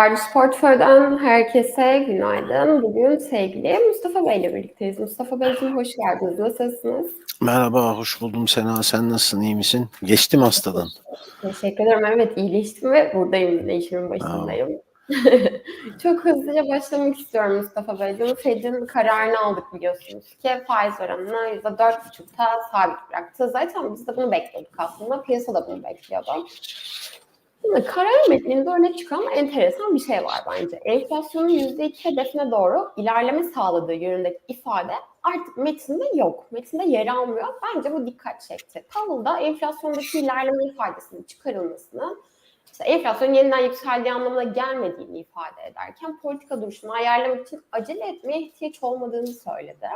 Pardus Portföy'den herkese günaydın. Bugün sevgili Mustafa Bey ile birlikteyiz. Mustafa Beyciğim hoş geldiniz. Nasılsınız? Merhaba, hoş buldum Sena. Sen nasılsın, iyi misin? Geçtim hastadan. Teşekkür ederim. Evet iyileştim ve buradayım işimin başındayım. Çok hızlıca başlamak istiyorum Mustafa Beyciğim. Fed'in kararını aldık biliyorsunuz ki faiz oranını %4,5'ta sabit bıraktı. Zaten biz de bunu bekliyorduk aslında. Piyasa da bunu bekliyordu. Şimdi karar metninde örnek çıkan enteresan bir şey var bence. Enflasyonun %2 hedefine doğru ilerleme sağladığı yönündeki ifade artık metinde yok. Metinde yer almıyor. Bence bu dikkat çekti. Powell da enflasyondaki ilerleme ifadesinin çıkarılmasını işte enflasyonun yeniden yükseldiği anlamına gelmediğini ifade ederken politika duruşunu ayarlamak için acele etmeye ihtiyaç olmadığını söyledi.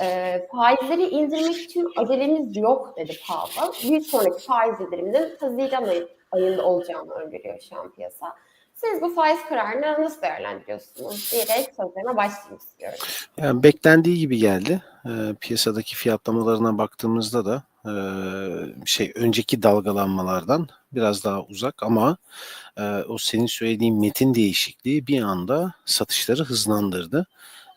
E, faizleri indirmek için acelemiz yok dedi Powell. Bir sonraki faiz indiriminin Haziran ayı, ayında olacağını öngörüyor şu an piyasa. Siz bu faiz kararını nasıl değerlendiriyorsunuz diyerek sözlerime başlayayım istiyorum. Yani beklendiği gibi geldi. E, piyasadaki fiyatlamalarına baktığımızda da e, şey önceki dalgalanmalardan biraz daha uzak ama e, o senin söylediğin metin değişikliği bir anda satışları hızlandırdı.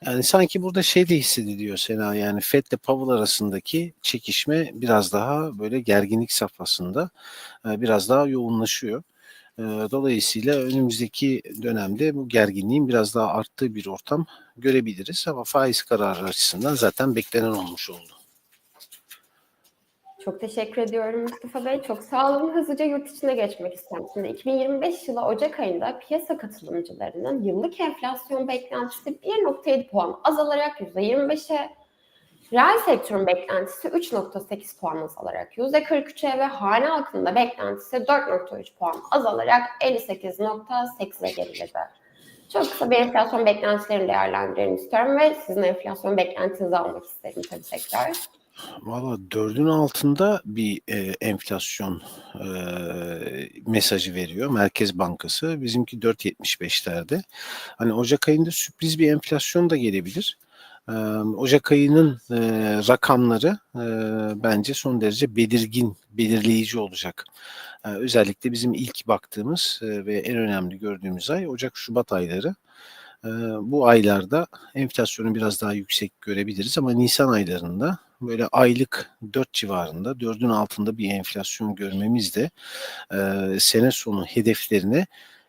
Yani sanki burada şey de hissediliyor Sena yani Fed ile Powell arasındaki çekişme biraz daha böyle gerginlik safhasında e, biraz daha yoğunlaşıyor. E, dolayısıyla önümüzdeki dönemde bu gerginliğin biraz daha arttığı bir ortam görebiliriz ama faiz kararı açısından zaten beklenen olmuş oldu. Çok teşekkür ediyorum Mustafa Bey. Çok sağ olun. Hızlıca yurt içine geçmek isterim. Şimdi 2025 yılı Ocak ayında piyasa katılımcılarının yıllık enflasyon beklentisi 1.7 puan azalarak %25'e, reel sektörün beklentisi 3.8 puan azalarak %43'e ve hane halkının beklentisi 4.3 puan azalarak 58.8'e geriledi. Çok kısa bir enflasyon beklentilerini değerlendirelim istiyorum ve sizin enflasyon beklentinizi almak isterim tabii tekrar. Valla dördün altında bir e, enflasyon e, mesajı veriyor Merkez Bankası. Bizimki 4.75'lerde. Hani Ocak ayında sürpriz bir enflasyon da gelebilir. E, Ocak ayının e, rakamları e, bence son derece belirgin, belirleyici olacak. E, özellikle bizim ilk baktığımız e, ve en önemli gördüğümüz ay Ocak-Şubat ayları. E, bu aylarda enflasyonu biraz daha yüksek görebiliriz ama Nisan aylarında böyle aylık 4 civarında 4'ün altında bir enflasyon görmemiz de e, sene sonu hedeflerine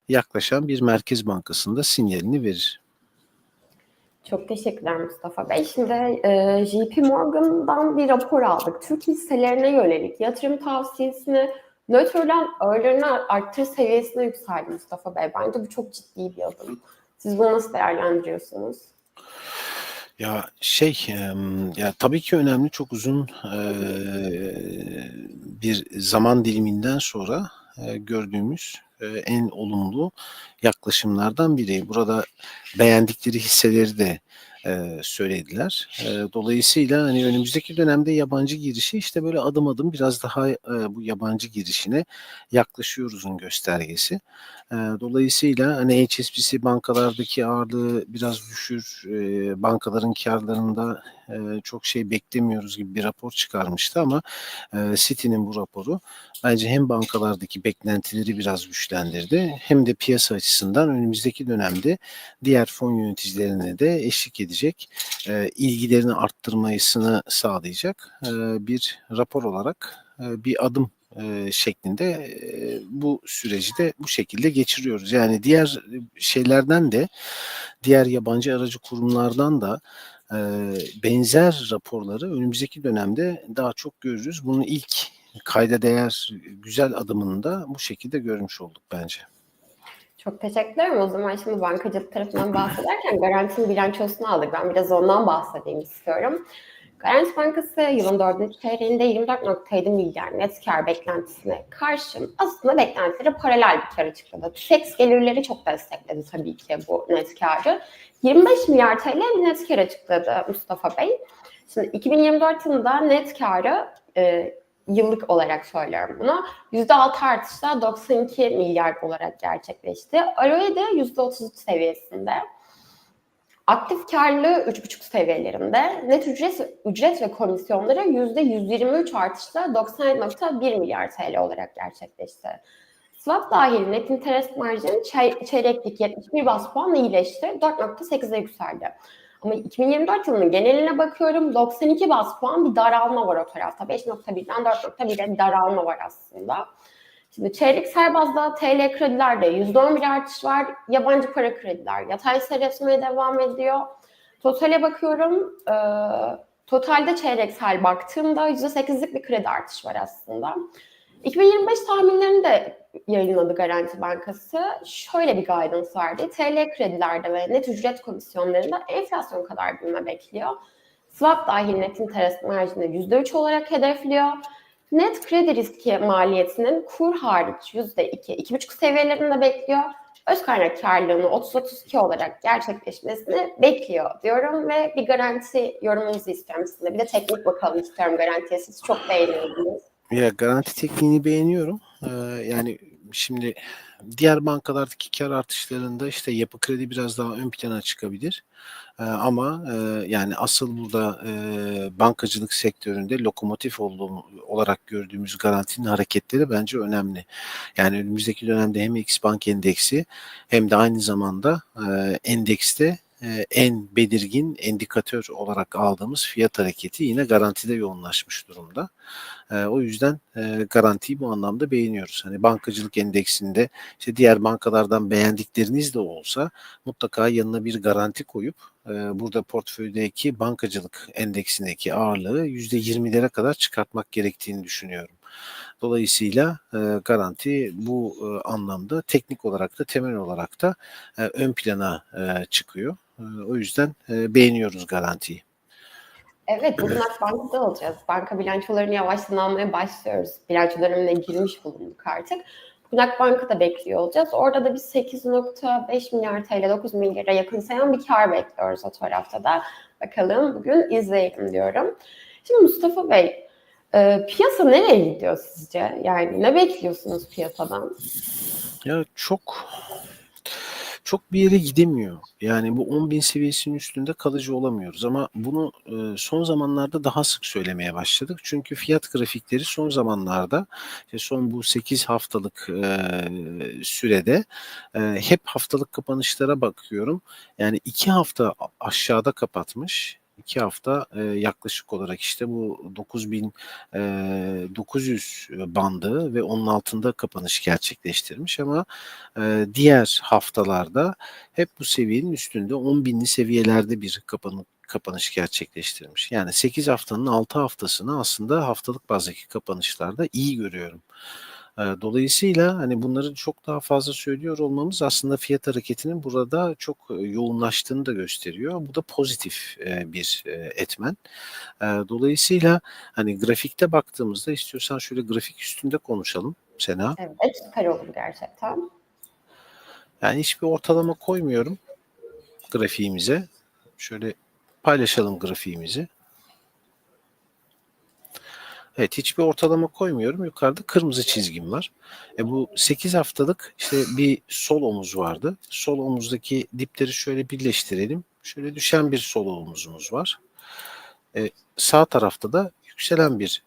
yaklaşan bir Merkez Bankası'nda sinyalini verir. Çok teşekkürler Mustafa Bey. Şimdi e, JP Morgan'dan bir rapor aldık. Türk hisselerine yönelik yatırım tavsiyesini nötrden ağırlarını arttır seviyesine yükseldi Mustafa Bey. Bence bu çok ciddi bir adım. Siz bunu nasıl değerlendiriyorsunuz? Ya şey ya tabii ki önemli çok uzun bir zaman diliminden sonra gördüğümüz en olumlu yaklaşımlardan biri. Burada beğendikleri hisseleri de söylediler. dolayısıyla hani önümüzdeki dönemde yabancı girişi işte böyle adım adım biraz daha bu yabancı girişine yaklaşıyoruzun göstergesi. dolayısıyla hani HSBC bankalardaki ağırlığı biraz düşür, bankaların karlarında çok şey beklemiyoruz gibi bir rapor çıkarmıştı ama Citi'nin bu raporu bence hem bankalardaki beklentileri biraz güçlendirdi hem de piyasa açısından önümüzdeki dönemde diğer fon yöneticilerine de eşlik edecek, ilgilerini arttırmasını sağlayacak bir rapor olarak bir adım şeklinde bu süreci de bu şekilde geçiriyoruz. Yani diğer şeylerden de diğer yabancı aracı kurumlardan da benzer raporları önümüzdeki dönemde daha çok görürüz. Bunun ilk kayda değer güzel adımını da bu şekilde görmüş olduk bence. Çok teşekkür ederim. O zaman şimdi bankacılık tarafından bahsederken garantinin bilançosunu aldık. Ben biraz ondan bahsedeyim istiyorum. Garanti Bankası yılın dördüncü çeyreğinde 24.7 milyar net kar beklentisine karşın aslında beklentileri paralel bir kar açıkladı. TÜFEX gelirleri çok destekledi tabii ki bu net karı. 25 milyar TL net kar açıkladı Mustafa Bey. Şimdi 2024 yılında net karı e, yıllık olarak söylüyorum bunu. %6 artışla 92 milyar olarak gerçekleşti. ROE de %33 seviyesinde. Aktif karlılığı 3,5 seviyelerinde. Net ücret, ücret ve komisyonları %123 artışla 97.1 milyar TL olarak gerçekleşti. Swap dahil net interest marjın çey- çeyreklik 71 bas puanla iyileşti. 4.8'e yükseldi. Ama 2024 yılının geneline bakıyorum 92 bas puan bir daralma var o tarafta. 5.1'den 4.1'e bir daralma var aslında. Şimdi çeyreksel bazda TL kredilerde %11 artış var. Yabancı para krediler yatay seyretmeye devam ediyor. Totale bakıyorum. E, totalde çeyreksel baktığımda %8'lik bir kredi artış var aslında. 2025 tahminlerini de yayınladı Garanti Bankası. Şöyle bir guidance verdi. TL kredilerde ve net ücret komisyonlarında enflasyon kadar büyüme bekliyor. Swap dahil net interest marjını %3 olarak hedefliyor. Net kredi riski maliyetinin kur hariç %2, 2,5 seviyelerinde bekliyor. Öz kaynak karlılığını 30-32 olarak gerçekleşmesini bekliyor diyorum ve bir garanti yorumunuzu istiyorum sizinle. Bir de teknik bakalım istiyorum garantiye. Siz çok beğeniyorsunuz. Ya garanti tekniğini beğeniyorum. Ee, yani şimdi diğer bankalardaki kar artışlarında işte yapı kredi biraz daha ön plana çıkabilir. Ee, ama e, yani asıl burada e, bankacılık sektöründe lokomotif olduğum, olarak gördüğümüz garantinin hareketleri bence önemli. Yani önümüzdeki dönemde hem Xbank endeksi hem de aynı zamanda e, endekste e, en belirgin endikatör olarak aldığımız fiyat hareketi yine garantide yoğunlaşmış durumda. E, o yüzden e, garantiyi bu anlamda beğeniyoruz. Hani bankacılık endeksinde işte diğer bankalardan beğendikleriniz de olsa mutlaka yanına bir garanti koyup e, burada portföydeki bankacılık endeksindeki ağırlığı %20'lere kadar çıkartmak gerektiğini düşünüyorum. Dolayısıyla e, garanti bu e, anlamda teknik olarak da temel olarak da e, ön plana e, çıkıyor. E, o yüzden e, beğeniyoruz garantiyi. Evet, bugün Akbank'ta alacağız. Banka bilançolarını yavaştan almaya başlıyoruz. Bilanço dönemine girmiş bulunduk artık. Bugün Akbank'ı da bekliyor olacağız. Orada da biz 8.5 milyar TL, 9 milyara yakın sayan bir kar bekliyoruz o tarafta da. Bakalım bugün izleyelim diyorum. Şimdi Mustafa Bey, e, piyasa nereye gidiyor sizce? Yani ne bekliyorsunuz piyasadan? Ya çok çok bir yere gidemiyor. Yani bu 10.000 seviyesinin üstünde kalıcı olamıyoruz ama bunu e, son zamanlarda daha sık söylemeye başladık. Çünkü fiyat grafikleri son zamanlarda işte son bu 8 haftalık e, sürede e, hep haftalık kapanışlara bakıyorum. Yani 2 hafta aşağıda kapatmış. 2 hafta e, yaklaşık olarak işte bu 9900 bandı ve onun altında kapanış gerçekleştirmiş ama e, diğer haftalarda hep bu seviyenin üstünde 10.000'li seviyelerde bir kapanış kapanış gerçekleştirmiş. Yani 8 haftanın 6 haftasını aslında haftalık bazdaki kapanışlarda iyi görüyorum. Dolayısıyla hani bunları çok daha fazla söylüyor olmamız aslında fiyat hareketinin burada çok yoğunlaştığını da gösteriyor. Bu da pozitif bir etmen. Dolayısıyla hani grafikte baktığımızda istiyorsan şöyle grafik üstünde konuşalım Sena. Evet, süper olur gerçekten. Yani hiçbir ortalama koymuyorum grafiğimize. Şöyle paylaşalım grafiğimizi. Evet hiçbir ortalama koymuyorum. Yukarıda kırmızı çizgim var. E bu 8 haftalık işte bir sol omuz vardı. Sol omuzdaki dipleri şöyle birleştirelim. Şöyle düşen bir sol omuzumuz var. E, sağ tarafta da yükselen bir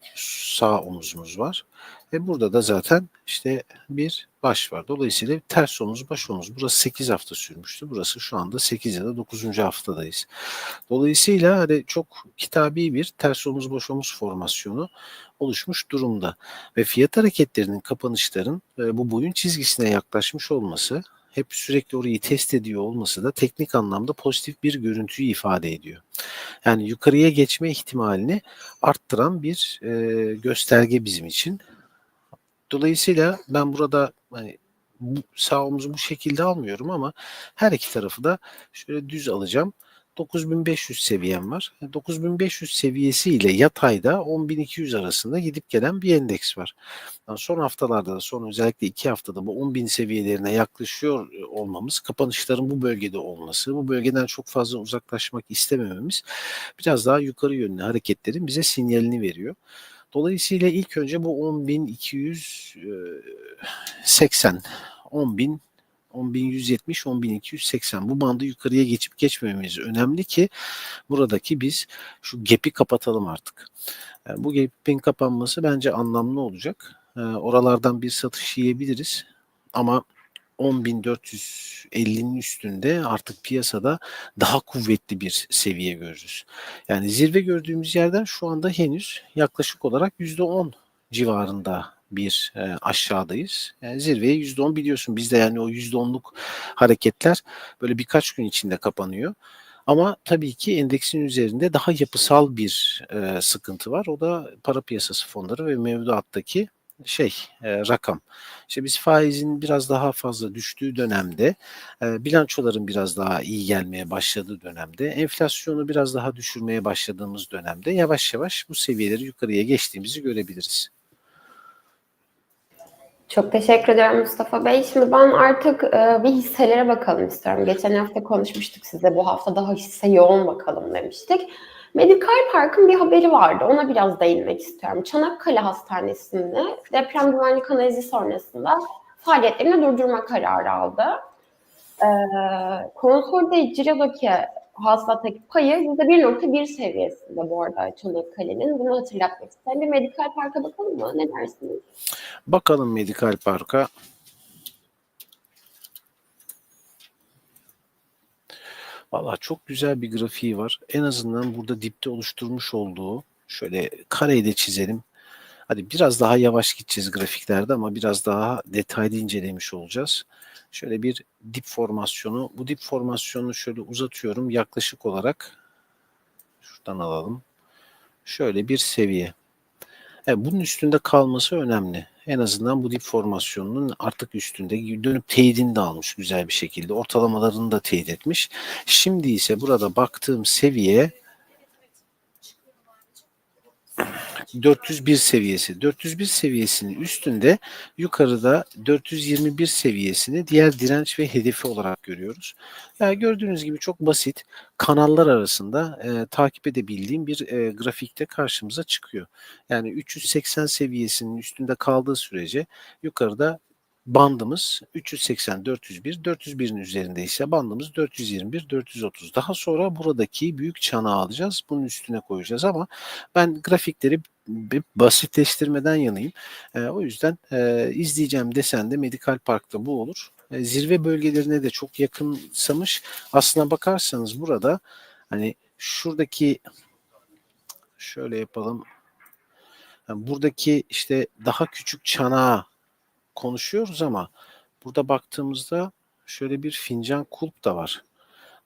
sağ omuzumuz var. Ve burada da zaten işte bir baş var. Dolayısıyla ters omuz, baş omuz. Burası 8 hafta sürmüştü. Burası şu anda 8 ya da 9. haftadayız. Dolayısıyla hani çok kitabi bir ters omuz, baş omuz formasyonu oluşmuş durumda. Ve fiyat hareketlerinin, kapanışların bu boyun çizgisine yaklaşmış olması hep sürekli orayı test ediyor olması da teknik anlamda pozitif bir görüntüyü ifade ediyor. Yani yukarıya geçme ihtimalini arttıran bir e, gösterge bizim için. Dolayısıyla ben burada hani bu, sağ bu şekilde almıyorum ama her iki tarafı da şöyle düz alacağım. 9500 seviyem var. 9500 seviyesi ile yatayda 10200 arasında gidip gelen bir endeks var. Yani son haftalarda da son özellikle iki haftada bu 10000 seviyelerine yaklaşıyor olmamız, kapanışların bu bölgede olması, bu bölgeden çok fazla uzaklaşmak istemememiz biraz daha yukarı yönlü hareketlerin bize sinyalini veriyor. Dolayısıyla ilk önce bu 10.280 10.000 10.170, 10.280 bu bandı yukarıya geçip geçmememiz önemli ki buradaki biz şu gap'i kapatalım artık. Yani bu gap'in kapanması bence anlamlı olacak. Oralardan bir satış yiyebiliriz. ama 10.450'nin üstünde artık piyasada daha kuvvetli bir seviye görürüz. Yani zirve gördüğümüz yerden şu anda henüz yaklaşık olarak %10 civarında bir e, aşağıdayız. Yani zirveye %10 biliyorsun bizde yani o %10'luk hareketler böyle birkaç gün içinde kapanıyor. Ama tabii ki endeksin üzerinde daha yapısal bir e, sıkıntı var. O da para piyasası fonları ve mevduattaki şey e, rakam. İşte biz faizin biraz daha fazla düştüğü dönemde, e, bilançoların biraz daha iyi gelmeye başladığı dönemde, enflasyonu biraz daha düşürmeye başladığımız dönemde yavaş yavaş bu seviyeleri yukarıya geçtiğimizi görebiliriz. Çok teşekkür ederim Mustafa Bey. Şimdi ben artık e, bir hisselere bakalım istiyorum. Geçen hafta konuşmuştuk size. Bu hafta daha hisse yoğun bakalım demiştik. Medikal Park'ın bir haberi vardı. Ona biraz değinmek istiyorum. Çanakkale Hastanesi'nde deprem güvenlik analizi sonrasında faaliyetlerini durdurma kararı aldı. E, konsolide cirodaki hasılattaki payı %1.1 seviyesinde bu arada Çanakkale'nin. Bunu hatırlatmak istedim. Medikal Park'a bakalım mı? Ne dersiniz? Bakalım Medikal Park'a. Valla çok güzel bir grafiği var. En azından burada dipte oluşturmuş olduğu şöyle kareyi de çizelim. Hadi biraz daha yavaş gideceğiz grafiklerde ama biraz daha detaylı incelemiş olacağız. Şöyle bir dip formasyonu. Bu dip formasyonunu şöyle uzatıyorum. Yaklaşık olarak şuradan alalım. Şöyle bir seviye. Evet, bunun üstünde kalması önemli. En azından bu dip formasyonunun artık üstünde dönüp teyidini de almış güzel bir şekilde. Ortalamalarını da teyit etmiş. Şimdi ise burada baktığım seviye 401 seviyesi. 401 seviyesinin üstünde yukarıda 421 seviyesini diğer direnç ve hedefi olarak görüyoruz. Yani gördüğünüz gibi çok basit kanallar arasında e, takip edebildiğim bir e, grafikte karşımıza çıkıyor. Yani 380 seviyesinin üstünde kaldığı sürece yukarıda bandımız 380 401 401'in üzerinde ise bandımız 421 430. Daha sonra buradaki büyük çanağı alacağız. Bunun üstüne koyacağız ama ben grafikleri bir basitleştirmeden yanayım. E, o yüzden e, izleyeceğim desen de Medikal Park'ta bu olur. E, zirve bölgelerine de çok yakınsamış. Aslına bakarsanız burada hani şuradaki şöyle yapalım. Yani buradaki işte daha küçük çanağı konuşuyoruz ama burada baktığımızda şöyle bir fincan kulp da var.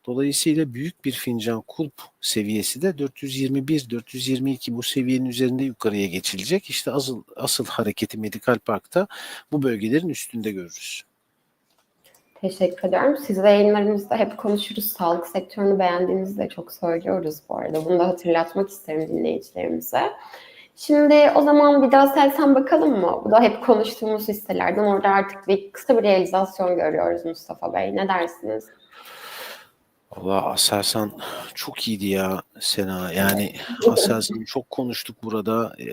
Dolayısıyla büyük bir fincan kulp seviyesi de 421-422 bu seviyenin üzerinde yukarıya geçilecek. İşte asıl, asıl hareketi Medikal Park'ta bu bölgelerin üstünde görürüz. Teşekkür ederim. Siz de yayınlarımızda hep konuşuruz. Sağlık sektörünü beğendiğinizi de çok söylüyoruz bu arada. Bunu da hatırlatmak isterim dinleyicilerimize. Şimdi o zaman bir daha Selsan bakalım mı? Bu da hep konuştuğumuz hisselerden. Orada artık bir kısa bir realizasyon görüyoruz Mustafa Bey. Ne dersiniz? Valla Aselsan çok iyiydi ya Sena. Yani Aselsan'ı çok konuştuk burada. Ee,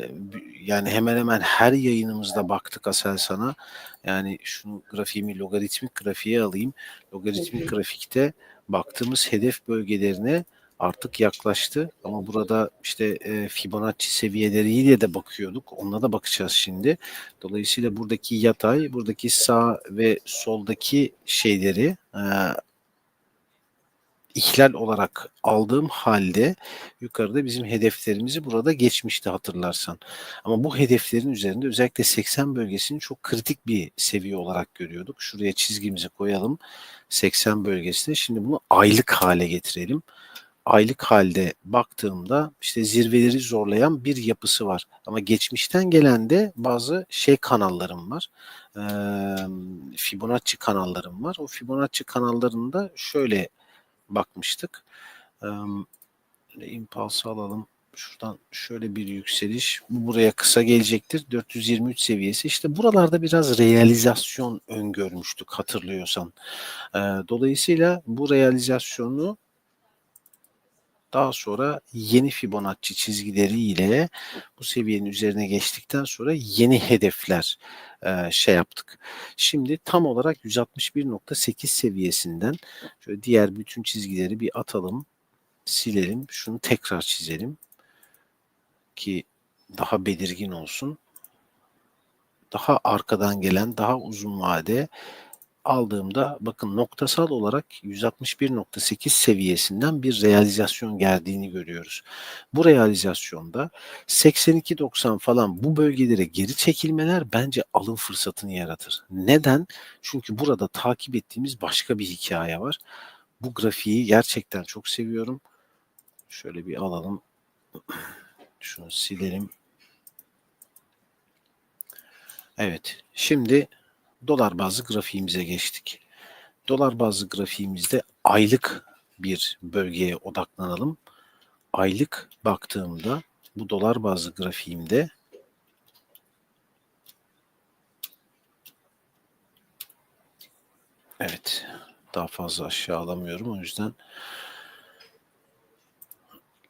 Yani hemen hemen her yayınımızda baktık Aselsan'a. Yani şunu grafiğimi logaritmik grafiğe alayım. Logaritmik grafikte baktığımız hedef bölgelerine artık yaklaştı. Ama burada işte e, Fibonacci seviyeleriyle de bakıyorduk. Onlara da bakacağız şimdi. Dolayısıyla buradaki yatay, buradaki sağ ve soldaki şeyleri e, ihlal olarak aldığım halde yukarıda bizim hedeflerimizi burada geçmişti hatırlarsan. Ama bu hedeflerin üzerinde özellikle 80 bölgesini çok kritik bir seviye olarak görüyorduk. Şuraya çizgimizi koyalım. 80 bölgesine. Şimdi bunu aylık hale getirelim. Aylık halde baktığımda işte zirveleri zorlayan bir yapısı var. Ama geçmişten gelen de bazı şey kanallarım var. Ee, Fibonacci kanallarım var. O Fibonacci kanallarında şöyle bakmıştık. Ee, impulse alalım. Şuradan şöyle bir yükseliş. Bu buraya kısa gelecektir. 423 seviyesi. İşte buralarda biraz realizasyon öngörmüştük hatırlıyorsan. Dolayısıyla bu realizasyonu daha sonra yeni Fibonacci çizgileriyle bu seviyenin üzerine geçtikten sonra yeni hedefler e, şey yaptık. Şimdi tam olarak 161.8 seviyesinden şöyle diğer bütün çizgileri bir atalım, silelim. Şunu tekrar çizelim ki daha belirgin olsun. daha arkadan gelen daha uzun vade aldığımda bakın noktasal olarak 161.8 seviyesinden bir realizasyon geldiğini görüyoruz. Bu realizasyonda 82.90 falan bu bölgelere geri çekilmeler bence alım fırsatını yaratır. Neden? Çünkü burada takip ettiğimiz başka bir hikaye var. Bu grafiği gerçekten çok seviyorum. Şöyle bir alalım. Şunu silelim. Evet. Şimdi dolar bazlı grafiğimize geçtik. Dolar bazlı grafiğimizde aylık bir bölgeye odaklanalım. Aylık baktığımda bu dolar bazlı grafiğimde Evet. Daha fazla aşağı alamıyorum. O yüzden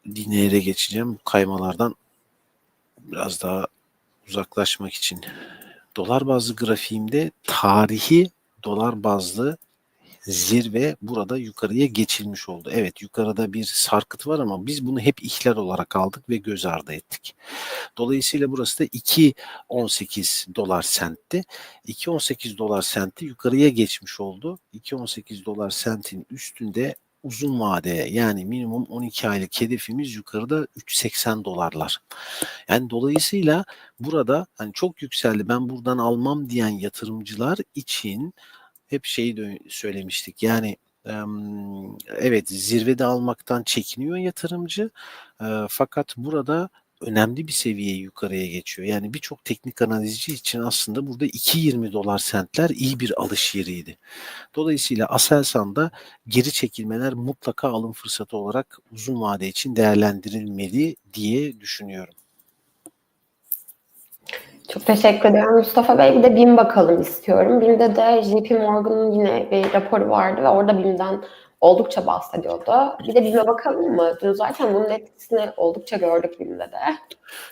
dinleyere geçeceğim. Kaymalardan biraz daha uzaklaşmak için. Dolar bazlı grafiğimde tarihi dolar bazlı zirve burada yukarıya geçilmiş oldu. Evet yukarıda bir sarkıt var ama biz bunu hep ihlal olarak aldık ve göz ardı ettik. Dolayısıyla burası da 2.18 dolar sentti. 2.18 dolar senti yukarıya geçmiş oldu. 2.18 dolar sentin üstünde uzun vade yani minimum 12 aylık hedefimiz yukarıda 3.80 dolarlar. Yani dolayısıyla burada hani çok yükseldi ben buradan almam diyen yatırımcılar için hep şeyi söylemiştik. Yani evet zirvede almaktan çekiniyor yatırımcı fakat burada önemli bir seviye yukarıya geçiyor. Yani birçok teknik analizci için aslında burada 2.20 dolar sentler iyi bir alış yeriydi. Dolayısıyla Aselsan'da geri çekilmeler mutlaka alım fırsatı olarak uzun vade için değerlendirilmeli diye düşünüyorum. Çok teşekkür ediyorum Mustafa Bey. Bir de BİM bakalım istiyorum. BİM'de de JP Morgan'ın yine bir raporu vardı ve orada BİM'den oldukça bahsediyordu. Bir de BİM'e bakalım mı? Dün zaten bunun etkisini oldukça gördük BİM'de de.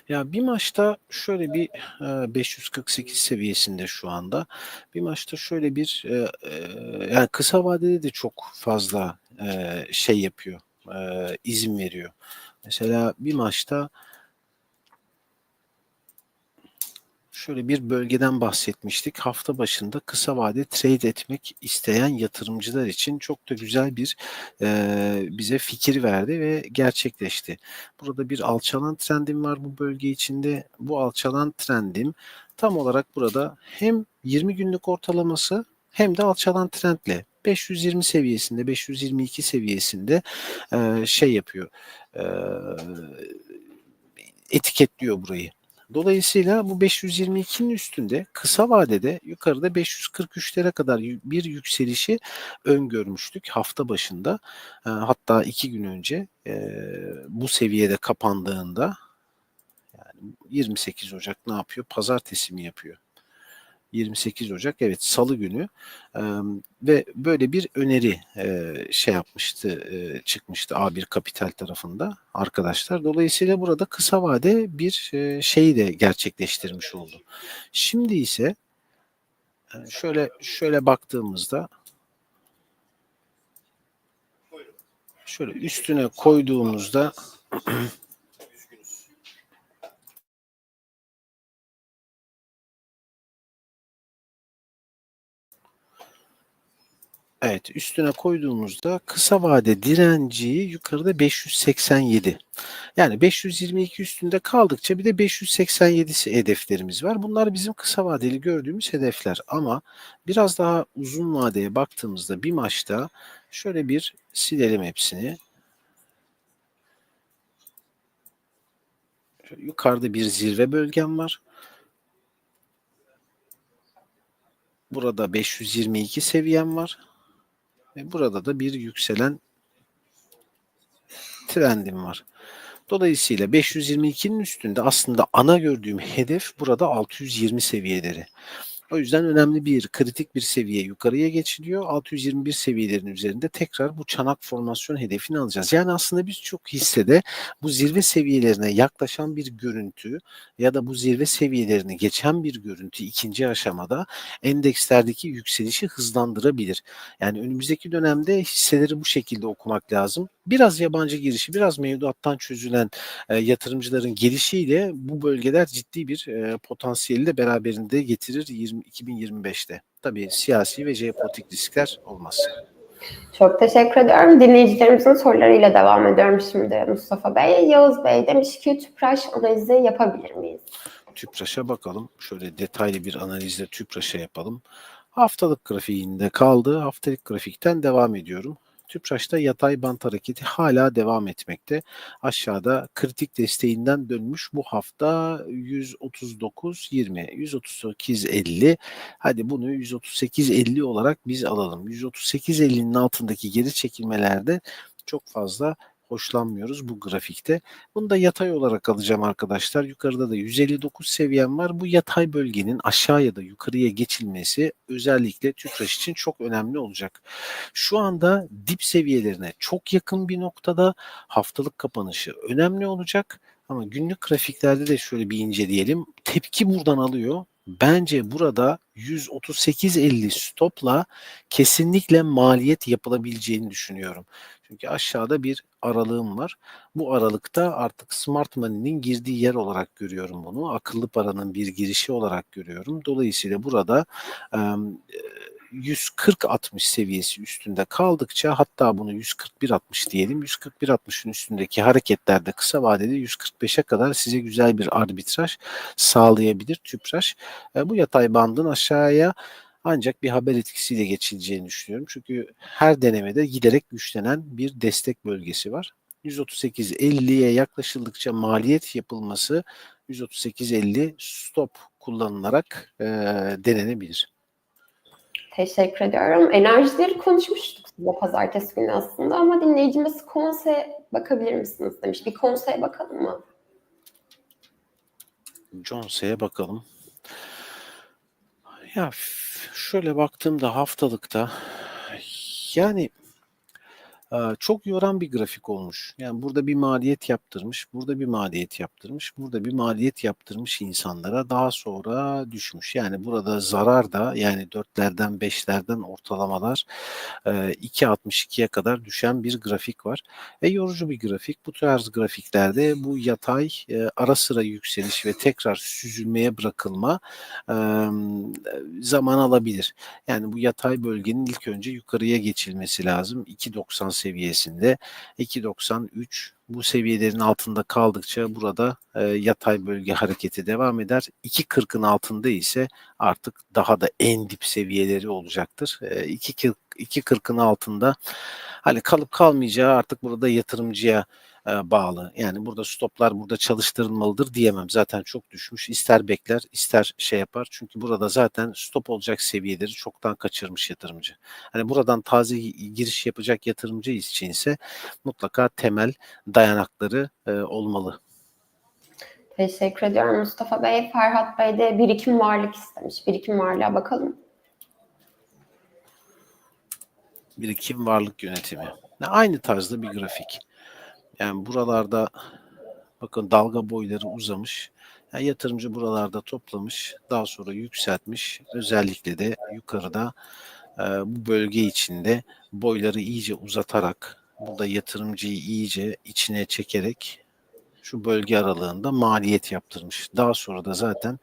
Ya bir maçta şöyle bir 548 seviyesinde şu anda. Bir maçta şöyle bir yani kısa vadede de çok fazla şey yapıyor. izin veriyor. Mesela bir maçta şöyle bir bölgeden bahsetmiştik. Hafta başında kısa vade trade etmek isteyen yatırımcılar için çok da güzel bir e, bize fikir verdi ve gerçekleşti. Burada bir alçalan trendim var bu bölge içinde. Bu alçalan trendim tam olarak burada hem 20 günlük ortalaması hem de alçalan trendle 520 seviyesinde, 522 seviyesinde e, şey yapıyor. E, etiketliyor burayı. Dolayısıyla bu 522'nin üstünde kısa vadede yukarıda 543'lere kadar bir yükselişi öngörmüştük hafta başında. Hatta iki gün önce bu seviyede kapandığında yani 28 Ocak ne yapıyor? Pazartesi mi yapıyor? 28 Ocak evet Salı günü ve böyle bir öneri e, şey yapmıştı e, çıkmıştı A1 Kapital tarafında arkadaşlar. Dolayısıyla burada kısa vade bir e, şeyi de gerçekleştirmiş oldu. Şimdi ise şöyle şöyle baktığımızda şöyle üstüne koyduğumuzda Evet üstüne koyduğumuzda kısa vade direnci yukarıda 587. Yani 522 üstünde kaldıkça bir de 587'si hedeflerimiz var. Bunlar bizim kısa vadeli gördüğümüz hedefler ama biraz daha uzun vadeye baktığımızda bir maçta şöyle bir silelim hepsini. Şöyle yukarıda bir zirve bölgem var. Burada 522 seviyem var. Ve burada da bir yükselen trendim var. Dolayısıyla 522'nin üstünde aslında ana gördüğüm hedef burada 620 seviyeleri. O yüzden önemli bir kritik bir seviye yukarıya geçiliyor. 621 seviyelerin üzerinde tekrar bu çanak formasyon hedefini alacağız. Yani aslında biz çok hissede bu zirve seviyelerine yaklaşan bir görüntü ya da bu zirve seviyelerini geçen bir görüntü ikinci aşamada endekslerdeki yükselişi hızlandırabilir. Yani önümüzdeki dönemde hisseleri bu şekilde okumak lazım. Biraz yabancı girişi, biraz mevduattan çözülen e, yatırımcıların gelişiyle bu bölgeler ciddi bir e, potansiyeli de beraberinde getirir 20, 2025'te. Tabii siyasi ve jeopolitik riskler olmaz. Çok teşekkür ediyorum. Dinleyicilerimizin sorularıyla devam ediyorum şimdi Mustafa Bey. Yağız Bey demiş ki tüpraş analizi yapabilir miyiz? Tüpraş'a bakalım. Şöyle detaylı bir analizle Tüpraş'a yapalım. Haftalık grafiğinde kaldı. Haftalık grafikten devam ediyorum. Tüpraş'ta yatay bant hareketi hala devam etmekte. Aşağıda kritik desteğinden dönmüş bu hafta 139.20, 138.50. Hadi bunu 138.50 olarak biz alalım. 138.50'nin altındaki geri çekilmelerde çok fazla hoşlanmıyoruz bu grafikte. Bunu da yatay olarak alacağım arkadaşlar. Yukarıda da 159 seviyem var. Bu yatay bölgenin aşağı ya da yukarıya geçilmesi özellikle Tüpraş için çok önemli olacak. Şu anda dip seviyelerine çok yakın bir noktada haftalık kapanışı önemli olacak. Ama günlük grafiklerde de şöyle bir inceleyelim. Tepki buradan alıyor. Bence burada 138.50 stopla kesinlikle maliyet yapılabileceğini düşünüyorum. Çünkü aşağıda bir aralığım var. Bu aralıkta artık smart money'nin girdiği yer olarak görüyorum bunu. Akıllı paranın bir girişi olarak görüyorum. Dolayısıyla burada 140-60 seviyesi üstünde kaldıkça hatta bunu 141-60 diyelim. 141-60'ın üstündeki hareketlerde kısa vadede 145'e kadar size güzel bir arbitraj sağlayabilir tüpraş. Bu yatay bandın aşağıya ancak bir haber etkisiyle geçileceğini düşünüyorum. Çünkü her denemede giderek güçlenen bir destek bölgesi var. 138.50'ye yaklaşıldıkça maliyet yapılması 138.50 stop kullanılarak e, denenebilir. Teşekkür ediyorum. Enerjileri konuşmuştuk size pazartesi günü aslında ama dinleyicimiz konse bakabilir misiniz demiş. Bir konseye bakalım mı? Jones'e bakalım. Ya şöyle baktığımda haftalıkta yani çok yoran bir grafik olmuş. Yani burada bir maliyet yaptırmış, burada bir maliyet yaptırmış, burada bir maliyet yaptırmış insanlara daha sonra düşmüş. Yani burada zarar da yani dörtlerden beşlerden ortalamalar 2.62'ye kadar düşen bir grafik var. Ve yorucu bir grafik. Bu tarz grafiklerde bu yatay ara sıra yükseliş ve tekrar süzülmeye bırakılma zaman alabilir. Yani bu yatay bölgenin ilk önce yukarıya geçilmesi lazım. 2.90 seviyesinde 2.93 bu seviyelerin altında kaldıkça burada e, yatay bölge hareketi devam eder. 2.40'ın altında ise artık daha da en dip seviyeleri olacaktır. E, 2.40'ın altında hani kalıp kalmayacağı artık burada yatırımcıya bağlı. Yani burada stoplar burada çalıştırılmalıdır diyemem. Zaten çok düşmüş. İster bekler, ister şey yapar. Çünkü burada zaten stop olacak seviyeleri çoktan kaçırmış yatırımcı. Hani buradan taze giriş yapacak yatırımcı için ise mutlaka temel dayanakları olmalı. Teşekkür ediyorum Mustafa Bey. Ferhat Bey de birikim varlık istemiş. Birikim varlığa bakalım. Birikim varlık yönetimi. Aynı tarzda bir grafik. Yani buralarda bakın dalga boyları uzamış. Yani yatırımcı buralarda toplamış, daha sonra yükseltmiş. Özellikle de yukarıda e, bu bölge içinde boyları iyice uzatarak, burada yatırımcıyı iyice içine çekerek şu bölge aralığında maliyet yaptırmış. Daha sonra da zaten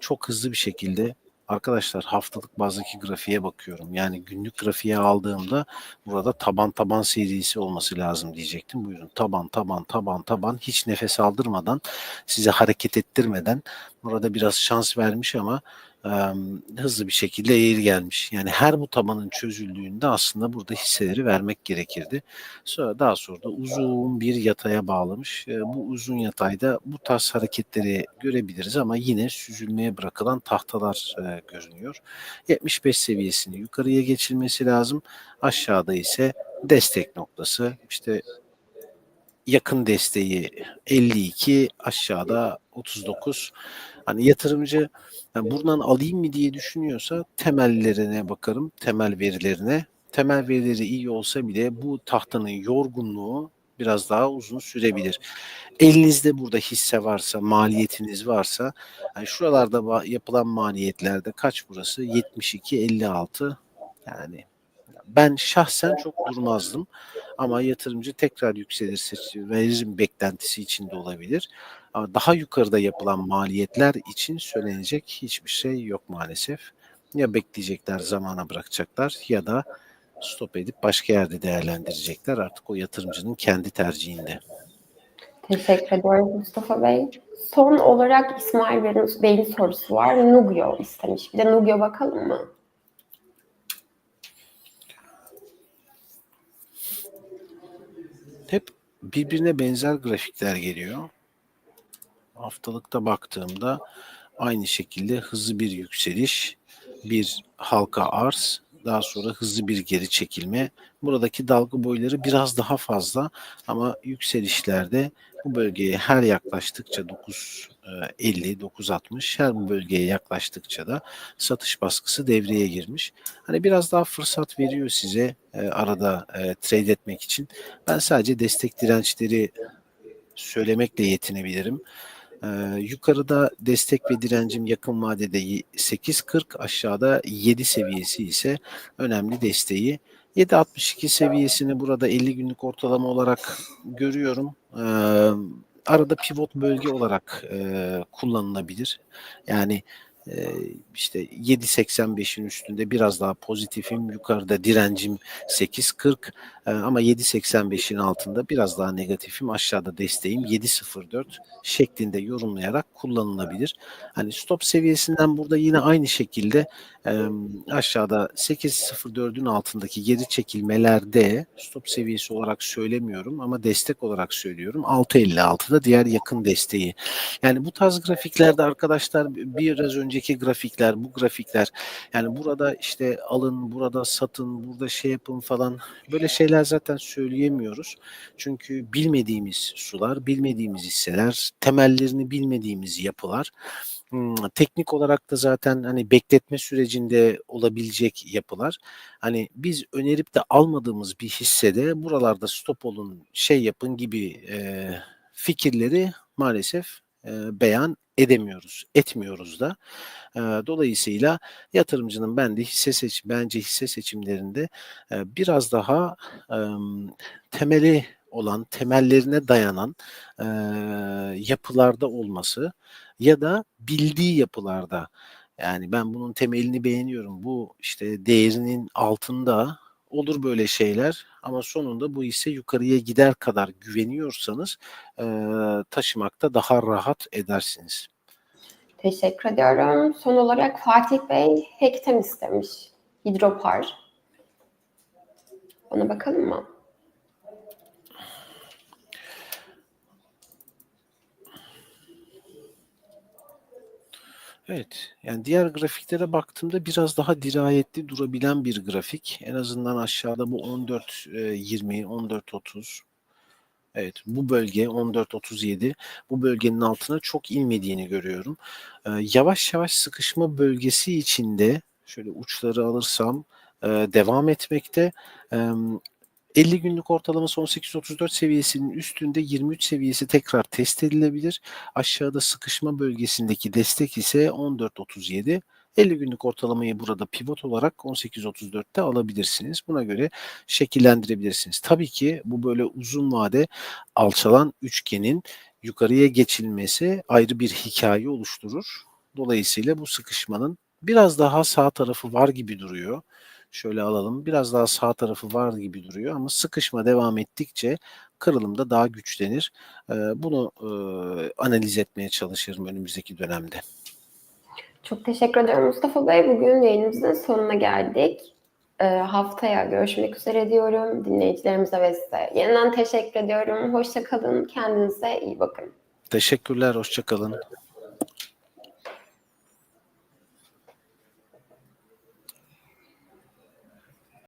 çok hızlı bir şekilde Arkadaşlar haftalık bazdaki grafiğe bakıyorum. Yani günlük grafiğe aldığımda burada taban taban serisi olması lazım diyecektim. Buyurun taban taban taban taban hiç nefes aldırmadan size hareket ettirmeden burada biraz şans vermiş ama hızlı bir şekilde eğri gelmiş. Yani her bu tabanın çözüldüğünde aslında burada hisseleri vermek gerekirdi. Sonra daha sonra da uzun bir yataya bağlamış. bu uzun yatayda bu tarz hareketleri görebiliriz ama yine süzülmeye bırakılan tahtalar görünüyor. 75 seviyesini yukarıya geçilmesi lazım. Aşağıda ise destek noktası işte yakın desteği 52 aşağıda 39. Hani yatırımcı yani buradan alayım mı diye düşünüyorsa temellerine bakarım, temel verilerine. Temel verileri iyi olsa bile bu tahtanın yorgunluğu biraz daha uzun sürebilir. Elinizde burada hisse varsa, maliyetiniz varsa, yani şuralarda yapılan maliyetlerde kaç burası? 72, 56. Yani ben şahsen çok durmazdım. Ama yatırımcı tekrar yükselirse veririm beklentisi içinde olabilir. Daha yukarıda yapılan maliyetler için söylenecek hiçbir şey yok maalesef. Ya bekleyecekler, zamana bırakacaklar ya da stop edip başka yerde değerlendirecekler. Artık o yatırımcının kendi tercihinde. Teşekkür ediyorum Mustafa Bey. Son olarak İsmail Bey'in, Bey'in sorusu var. Nugio istemiş. Bir de Nugio bakalım mı? Hep birbirine benzer grafikler geliyor. Haftalıkta baktığımda aynı şekilde hızlı bir yükseliş, bir halka arz, daha sonra hızlı bir geri çekilme. Buradaki dalga boyları biraz daha fazla ama yükselişlerde bu bölgeye her yaklaştıkça 9.50, 9.60 her bu bölgeye yaklaştıkça da satış baskısı devreye girmiş. Hani biraz daha fırsat veriyor size e, arada e, trade etmek için. Ben sadece destek dirençleri söylemekle yetinebilirim. Ee, yukarıda destek ve direncim yakın vadede 8.40 aşağıda 7 seviyesi ise önemli desteği. 7.62 seviyesini burada 50 günlük ortalama olarak görüyorum. Ee, arada pivot bölge olarak e, kullanılabilir. Yani e, işte 7.85'in üstünde biraz daha pozitifim. Yukarıda direncim 8.40 e, ama 7.85'in altında biraz daha negatifim. Aşağıda desteğim 7.04 şeklinde yorumlayarak kullanılabilir. Hani stop seviyesinden burada yine aynı şekilde e, aşağıda 8.04'ün altındaki geri çekilmelerde stop seviyesi olarak söylemiyorum ama destek olarak söylüyorum. 6.56'da diğer yakın desteği. Yani bu tarz grafiklerde arkadaşlar biraz önceki grafikler, bu grafikler yani burada işte alın, burada satın, burada şey yapın falan böyle şeyler zaten söyleyemiyoruz. Çünkü bilmediğimiz sular, bilmediğimiz hisseler, temellerini bilmediğimiz yapılar. Hmm, teknik olarak da zaten hani bekletme sürecinde olabilecek yapılar. Hani biz önerip de almadığımız bir hissede buralarda stop olun, şey yapın gibi e, fikirleri maalesef e, beyan edemiyoruz, etmiyoruz da. Dolayısıyla yatırımcının ben de hisse seç bence hisse seçimlerinde biraz daha temeli olan, temellerine dayanan yapılarda olması ya da bildiği yapılarda yani ben bunun temelini beğeniyorum. Bu işte değerinin altında olur böyle şeyler ama sonunda bu hisse yukarıya gider kadar güveniyorsanız e, taşımakta daha rahat edersiniz. Teşekkür ediyorum. Son olarak Fatih Bey Hektem istemiş. Hidropar. Ona bakalım mı? Evet, yani diğer grafiklere baktığımda biraz daha dirayetli durabilen bir grafik. En azından aşağıda bu 14.20, 14.30. Evet, bu bölge 14.37. Bu bölgenin altına çok inmediğini görüyorum. Ee, yavaş yavaş sıkışma bölgesi içinde şöyle uçları alırsam e, devam etmekte. 50 günlük ortalaması 18.34 seviyesinin üstünde 23 seviyesi tekrar test edilebilir. Aşağıda sıkışma bölgesindeki destek ise 14.37. 50 günlük ortalamayı burada pivot olarak 18.34'te alabilirsiniz. Buna göre şekillendirebilirsiniz. Tabii ki bu böyle uzun vade alçalan üçgenin yukarıya geçilmesi ayrı bir hikaye oluşturur. Dolayısıyla bu sıkışmanın biraz daha sağ tarafı var gibi duruyor. Şöyle alalım. Biraz daha sağ tarafı var gibi duruyor ama sıkışma devam ettikçe kırılım da daha güçlenir. Bunu analiz etmeye çalışırım önümüzdeki dönemde. Çok teşekkür ederim Mustafa Bey. Bugün yayınımızın sonuna geldik. Haftaya görüşmek üzere diyorum. Dinleyicilerimize ve size yeniden teşekkür ediyorum. Hoşça kalın. Kendinize iyi bakın. Teşekkürler. Hoşçakalın.